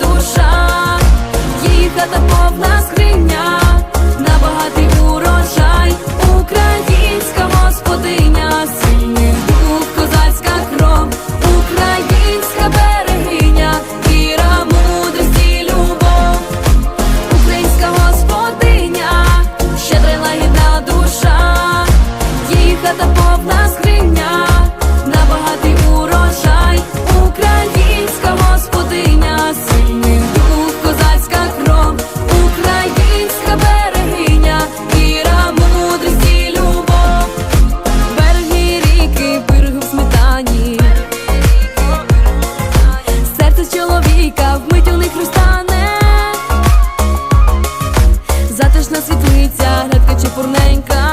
душа, її хата повна скриня, на багатий урожай, українська господиня, сильний дух, козацька кров, українська берегиня, віра, мудрості, любов, українська господиня, щедрила гідна душа, її хата повна. пурненька